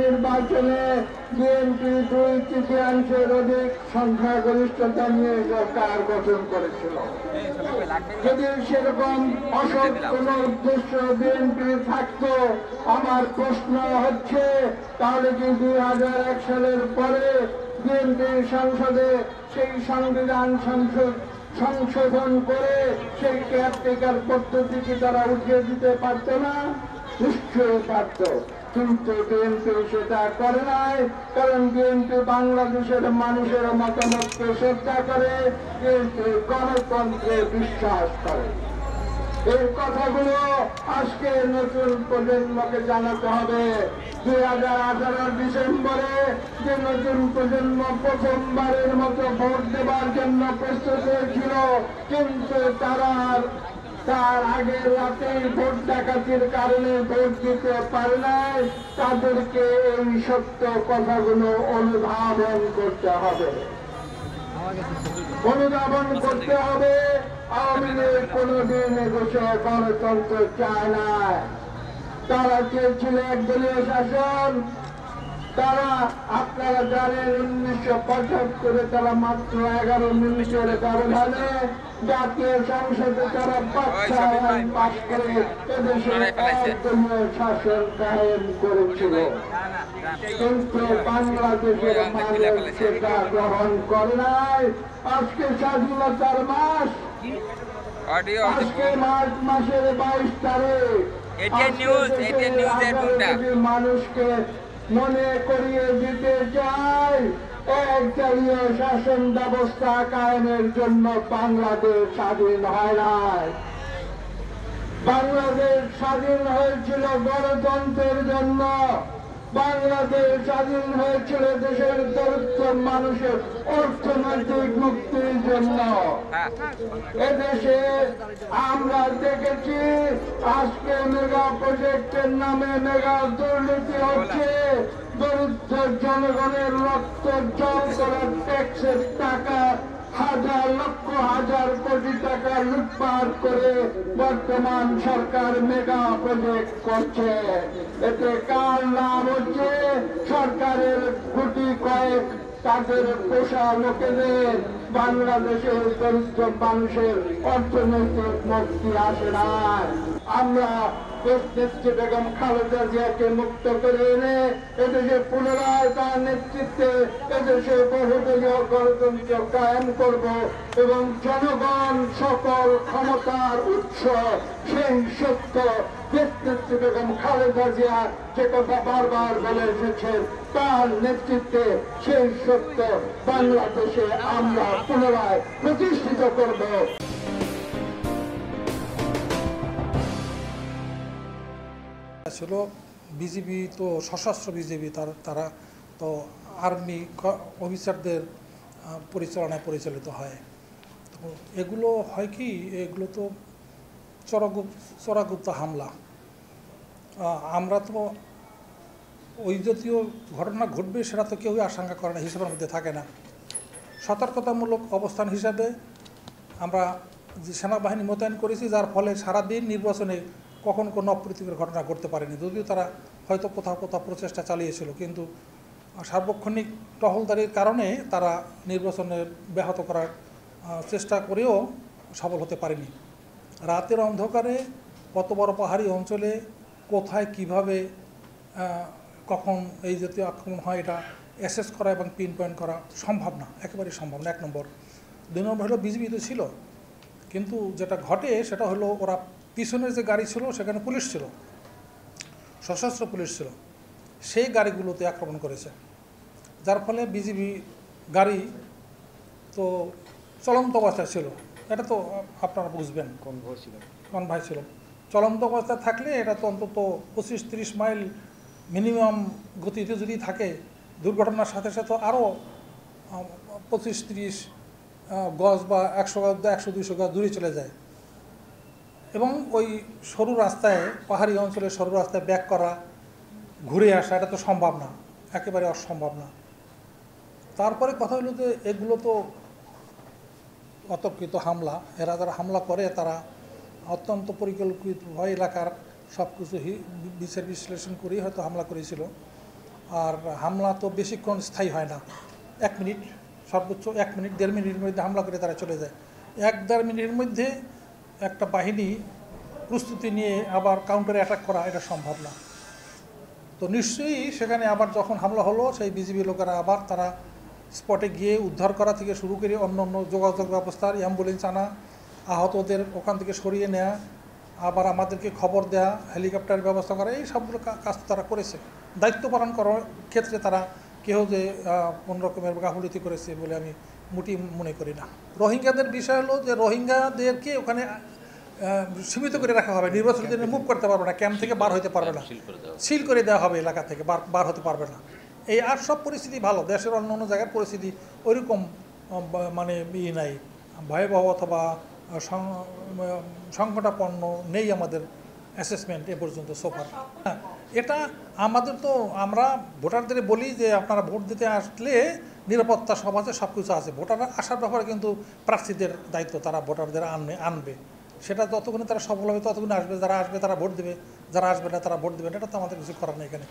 নির্বাচনে বিএনপি দুই তৃতীয়াংশের অধিক সংখ্যাগরিষ্ঠতা নিয়ে সরকার গঠন করেছিল। যদি সেরকম অসৎ কোন উদ্দেশ্য বিএনপি থাকতো, আমার প্রশ্ন হচ্ছে, তাহলে কি দুই হাজার এক সালের পরে বিএনপি সংসদে সেই সংবিধান সংসদ সংশোধন করে সেই কেয়ারটেকার পদ্ধতি কি তারা উঠিয়ে দিতে পারতো না? নিশ্চয়ই পারত। কিন্তু বিএনপি সেটা করে নাই, কারণ বিএনপি বাংলাদেশের মানুষের মতামতকে শ্রদ্ধা করে বিএনপি গণতন্ত্রে বিশ্বাস করে। এই কথাগুলো আজকে নতুন প্রজন্মকে জানাতে হবে। দুই হাজার আঠারো ডিসেম্বরে যে নতুন প্রজন্ম প্রথমবারের মতো ভোট দেবার জন্য প্রস্তুত হয়েছিল, কিন্তু তারা তার আগের রাতে ভোট ডাকাতির কারণে ভোট দিতে পারে নাই, তাদেরকে এই সত্য কথাগুলো অনুধাবন করতে হবে। অনুধাবন করতে হবে, আওয়ামী লীগ কোনদিন গণতন্ত্র চায় না। তারা চেয়েছিল একদলীয় শাসন তারা আপনারা জানেন উনিশশো পঁচাত্তরে তারা মাত্র এগারো মিনিটের ব্যবধানে জাতীয় সংসদে তারা বাচ্চা আইন পাশ করে এদেশে একদলীয় শাসন কায়েম করেছিল। কিন্তু বাংলাদেশের মানুষ সেটা গ্রহণ করে নাই। আজকে স্বাধীনতার মাস। আজকে মার্চ মাসের বাইশ তারিখ? মানুষকে মনে করিয়ে দিতে চাই, এক জাতীয় শাসন ব্যবস্থা কায়েমের জন্য বাংলাদেশ স্বাধীন হয় নাই। বাংলাদেশ স্বাধীন হয়েছিল গণতন্ত্রের জন্য। বাংলাদেশ স্বাধীন হয়েছিল দেশের দরিদ্র মানুষের অর্থনৈতিক মুক্তির জন্য। হ্যাঁ। এদেশে আমরা দেখেছি আজকে মেগা প্রজেক্টের নামে মেগা দুর্নীতি হচ্ছে। দরিদ্র জনগণের রক্ত জল করার ট্যাক্সের টাকা হাজার লক্ষ হাজার কোটি টাকা লুটপাট করে বর্তমান সরকার মেগা প্রজেক্ট করছে। এতে কার লাভ হচ্ছে? সরকারের কোটি কয়েক তাদের পোষা লোকেদের। বাংলাদেশের দরিদ্র মানুষের অর্থনৈতিক মুক্তি আসে না আমরা দেশনেত্রী এবং জনগণ সকল ক্ষমতার উৎস, সেই সত্য দেশনেত্রী বেগম খালেদা জিয়া যে কথা বারবার বলে এসেছেন, তার নেতৃত্বে সেই সত্য বাংলাদেশে আমরা পুনরায় প্রতিষ্ঠিত করব। ছিল বিজেপি তো সশস্ত্র বিজেপি তার, তারা তো আর্মি অফিসারদের পরিচালনায় পরিচালিত হয়। তো এগুলো হয় কি, এগুলো তো চরগুপ, চরাগুপ্ত হামলা। আমরা তো ওই জাতীয় ঘটনা ঘটবে সেটা তো কেউই আশঙ্কা করে না, হিসেবের মধ্যে থাকে না। সতর্কতামূলক অবস্থান হিসাবে আমরা যে সেনাবাহিনী মোতায়েন করেছি, যার ফলে সারাদিন নির্বাচনে কখন কোনো অপ্রীতিকর ঘটনা ঘটতে পারেনি। যদিও তারা হয়তো কোথাও কোথাও প্রচেষ্টা চালিয়েছিল, কিন্তু সার্বক্ষণিক টহলদারির কারণে তারা নির্বাচনে ব্যাহত করার চেষ্টা করেও সফল হতে পারেনি। রাতের অন্ধকারে কত বড় পাহাড়ি অঞ্চলে কোথায় কীভাবে কখন এই জাতীয় আক্রমণ হয় এটা অ্যাসেস করা এবং পিন পয়েন্ট করা সম্ভব না, একেবারেই সম্ভব না। এক নম্বর। দুই নম্বর হলো বিজেপি তো ছিল, কিন্তু যেটা ঘটে সেটা হলো ওরা পিছনের যে গাড়ি ছিল সেখানে পুলিশ ছিল। সশস্ত্র পুলিশ ছিল। সেই গাড়িগুলোতে আক্রমণ করেছে। যার ফলে বিজিবি গাড়ি তো চলন্ত অবস্থায় ছিল। এটা তো আপনারা বুঝবেন। কোন ছিল? কোন ভাই ছিল? চলন্ত অবস্থায় থাকলে এটা তো অন্তত পঁচিশ তিরিশ মাইল মিনিমাম গতিতে যদি থাকে দুর্ঘটনার সাথে সাথে আরও পঁচিশ তিরিশ গজ বা একশো গজ বা একশো দুইশো গজ দূরে চলে যায়। এবং ওই সরু রাস্তায়, পাহাড়ি অঞ্চলে সরু রাস্তায় ব্যাক করা, ঘুরে আসা, এটা তো সম্ভব না। একেবারে অসম্ভব না। তারপরে কথা হলো যে, এগুলো তো অতর্কিত হামলা। এরা যারা হামলা করে, তারা অত্যন্ত পরিকল্পিত পরিকল্পিতভাবে এলাকার সব কিছু বিচার বিশ্লেষণ করেই হয়তো হামলা করেছিল। আর হামলা তো বেশিক্ষণ স্থায়ী হয় না। এক মিনিট, সর্বোচ্চ এক মিনিট, দেড় মিনিটের মধ্যে হামলা করে তারা চলে যায়। এক দেড় মিনিটের মধ্যে একটা বাহিনী প্রস্তুতি নিয়ে আবার কাউন্টারে অ্যাটাক করা, এটা সম্ভব না। তো নিশ্চয়ই সেখানে আবার যখন হামলা হলো, সেই বিজিবি লোকেরা আবার তারা স্পটে গিয়ে উদ্ধার করা থেকে শুরু করে অন্য অন্য যোগাযোগ ব্যবস্থার অ্যাম্বুলেন্স আনা, আহতদের ওখান থেকে সরিয়ে নেওয়া আবার আমাদেরকে খবর দেয়া হেলিকপ্টারের ব্যবস্থা করা, এই সবগুলো কাজ তারা করেছে। দায়িত্ব পালন করার ক্ষেত্রে তারা কেউ যে কোনো রকমের গাফুলতি করেছে বলে আমি মোটেই মনে করি না। রোহিঙ্গাদের বিষয় হলো যে রোহিঙ্গাদেরকে ওখানে সীমিত করে রাখা হবে নির্বাচন দিনে মুভ করতে পারবে না ক্যাম্প থেকে বার হতে পারবে না। সিল করে দেওয়া হবে। এলাকা থেকে বার বার হতে পারবে না। এই আর সব পরিস্থিতি ভালো দেশের অন্য অন্য জায়গার পরিস্থিতি ওইরকম মানে ই নাই। ভয়াবহ অথবা সংকটাপন্ন নেই আমাদের অ্যাসেসমেন্ট এ পর্যন্ত সোফার হ্যাঁ। এটা আমাদের তো আমরা ভোটারদের বলি যে আপনারা ভোট দিতে আসলে নিরাপত্তা সব আছে, সব কিছু আছে। ভোটাররা আসার ব্যাপারে কিন্তু প্রার্থীদের দায়িত্ব, তারা ভোটারদের আনবে আনবে। সেটা যতক্ষণে তারা সফল হবে, ততক্ষণে আসবে, যারা আসবে তারা ভোট দেবে, যারা আসবে না তারা ভোট দেবে না, এটা তো আমাদের কিছু করার নেই এখানে।